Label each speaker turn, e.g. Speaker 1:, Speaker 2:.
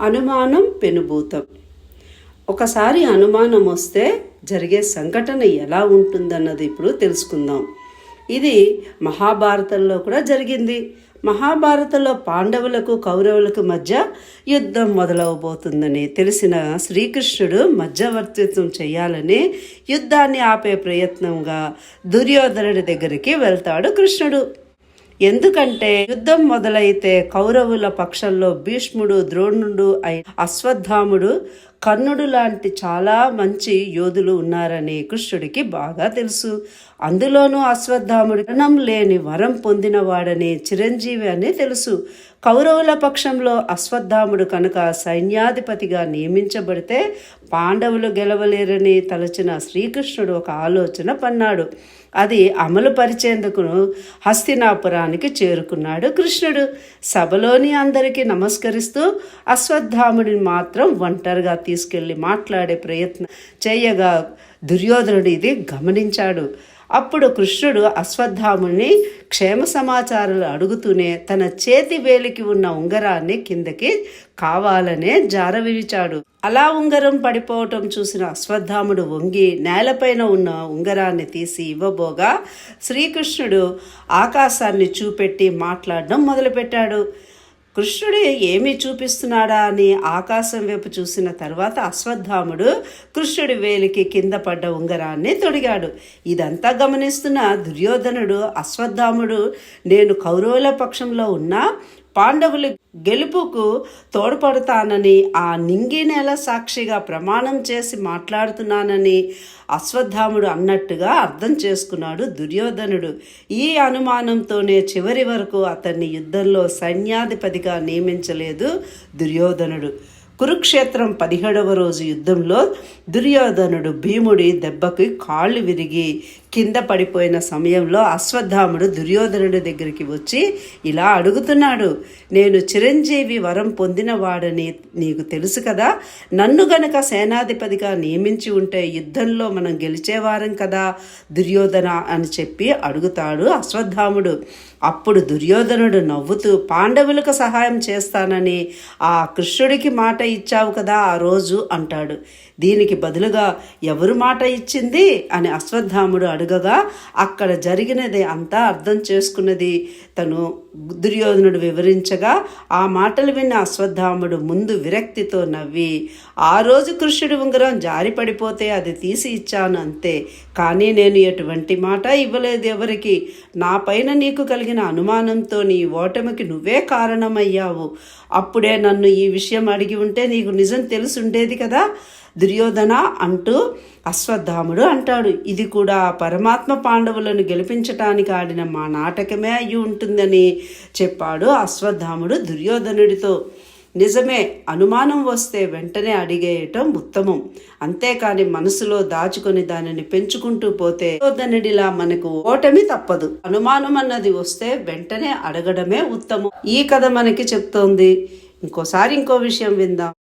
Speaker 1: అనుమానం పెనుభూతం. ఒకసారి అనుమానం వస్తే జరిగే సంఘటన ఎలా ఉంటుందన్నది ఇప్పుడు తెలుసుకుందాం. ఇది మహాభారతంలో కూడా జరిగింది. మహాభారతంలో పాండవులకు కౌరవులకు మధ్య యుద్ధం మొదలవబోతుందని తెలిసిన శ్రీకృష్ణుడు మధ్యవర్తిత్వం చేయాలని యుద్ధాన్ని ఆపే ప్రయత్నంగా దుర్యోధనుడి దగ్గరికి వెళ్తాడు కృష్ణుడు. ఎందుకంటే యుద్ధం మొదలైతే కౌరవుల పక్షంలో భీష్ముడు ద్రోణుడు అయి అశ్వత్థాముడు కర్ణుడు లాంటి చాలా మంచి యోధులు ఉన్నారని కృష్ణుడికి బాగా తెలుసు. అందులోనూ అశ్వత్థాముడు మరణం లేని వరం పొందినవాడని చిరంజీవి అని తెలుసు. కౌరవుల పక్షంలో అశ్వత్థాముడు కనుక సైన్యాధిపతిగా నియమించబడితే పాండవులు గెలవలేరని తలచిన శ్రీకృష్ణుడు ఒక ఆలోచన పన్నాడు. అది అమలు పరిచేందుకు హస్తినాపురానికి చేరుకున్నాడు కృష్ణుడు. సభలోని అందరికీ నమస్కరిస్తూ అశ్వత్థాముడిని మాత్రం ఒంటరిగా తీసుకెళ్ళి మాట్లాడే ప్రయత్నం చేయగా దుర్యోధనుడు ఇది గమనించాడు. అప్పుడు కృష్ణుడు అశ్వత్థాముని క్షేమ సమాచారాలు అడుగుతూనే తన చేతి వేలికి ఉన్న ఉంగరాన్ని కిందకి కావాలనే జారవిరిచాడు అలా ఉంగరం పడిపోవటం చూసిన అశ్వత్థాముడు వంగి నేలపైన ఉన్న ఉంగరాన్ని తీసి ఇవ్వబోగా శ్రీకృష్ణుడు ఆకాశాన్ని చూపెట్టి మాట్లాడడం మొదలుపెట్టాడు. కృష్ణుడు ఏమి చూపిస్తున్నాడా అని ఆకాశం వైపు చూసిన తర్వాత అశ్వత్థాముడు కృష్ణుడి వేలికి కింద పడ్డ ఉంగరాన్ని తొడిగాడు. ఇదంతా గమనిస్తున్న దుర్యోధనుడు అశ్వత్థాముడు నేను కౌరవుల పక్షంలో ఉన్నా పాండవులు గెలుపుకు తోడ్పడతానని ఆ నింగి నేల సాక్షిగా ప్రమాణం చేసి మాట్లాడుతున్నానని అశ్వత్థాముడు అన్నట్టుగా అర్థం చేసుకున్నాడు దుర్యోధనుడు. ఈ అనుమానంతోనే చివరి వరకు అతన్ని యుద్ధంలో సైన్యాధిపతిగా నియమించలేదు దుర్యోధనుడు. కురుక్షేత్రం పదిహేడవ రోజు యుద్ధంలో దుర్యోధనుడు భీముడి దెబ్బకి కాళ్ళు విరిగి కింద పడిపోయిన సమయంలో అశ్వత్థాముడు దుర్యోధనుడి దగ్గరికి వచ్చి ఇలా అడుగుతున్నాడు నేను చిరంజీవి వరం పొందినవాడని నీకు తెలుసు కదా నన్ను గనక సేనాధిపతిగా నియమించి ఉంటే యుద్ధంలో మనం గెలిచేవారం కదా? దుర్యోధన అని చెప్పి అడుగుతాడు అశ్వత్థాముడు. అప్పుడు దుర్యోధనుడు నవ్వుతూ పాండవులకు సహాయం చేస్తానని ఆ కృష్ణుడికి మాట ఇచ్చావు కదా ఆ రోజు అంటాడు. దీనికి బదులుగా ఎవరు మాట ఇచ్చింది? అని అశ్వత్థాముడు ఎరగగా అక్కడ జరిగినది అంతా అర్థం చేసుకున్నది. తను దుర్యోధనుడు వివరించగా ఆ మాటలు విన్న అశ్వత్థాముడు ముందు విరక్తితో నవ్వి ఆ రోజు కృష్ణుడి ఉంగరం జారి పడిపోతే అది తీసి ఇచ్చాను అంతే కానీ నేను ఎటువంటి మాట ఇవ్వలేదు ఎవరికి. నా పైన నీకు కలిగిన అనుమానంతో నీ ఓటమికి నువ్వే కారణమయ్యావు. అప్పుడే నన్ను ఈ విషయం అడిగి ఉంటే నీకు నిజం తెలుసుండేది కదా. దుర్యోధన అంటూ అశ్వత్థాముడు అంటాడు. ఇది కూడా పరమాత్మ పాండవులను గెలిపించటానికి ఆడిన మా నాటకమే అయి ఉంటుందని చెప్పాడు అశ్వత్థాముడు దుర్యోధనుడితో. నిజమే అనుమానం వస్తే వెంటనే అడిగేయటం ఉత్తమం. అంతేకాని మనసులో దాచుకొని దానిని పెంచుకుంటూ పోతే దుర్యోధనుడిలా మనకు ఓటమి తప్పదు. అనుమానం అన్నది వస్తే వెంటనే అడగడమే ఉత్తమం. ఈ కథ మనకి చెప్తోంది. ఇంకోసారి ఇంకో విషయం విందాం.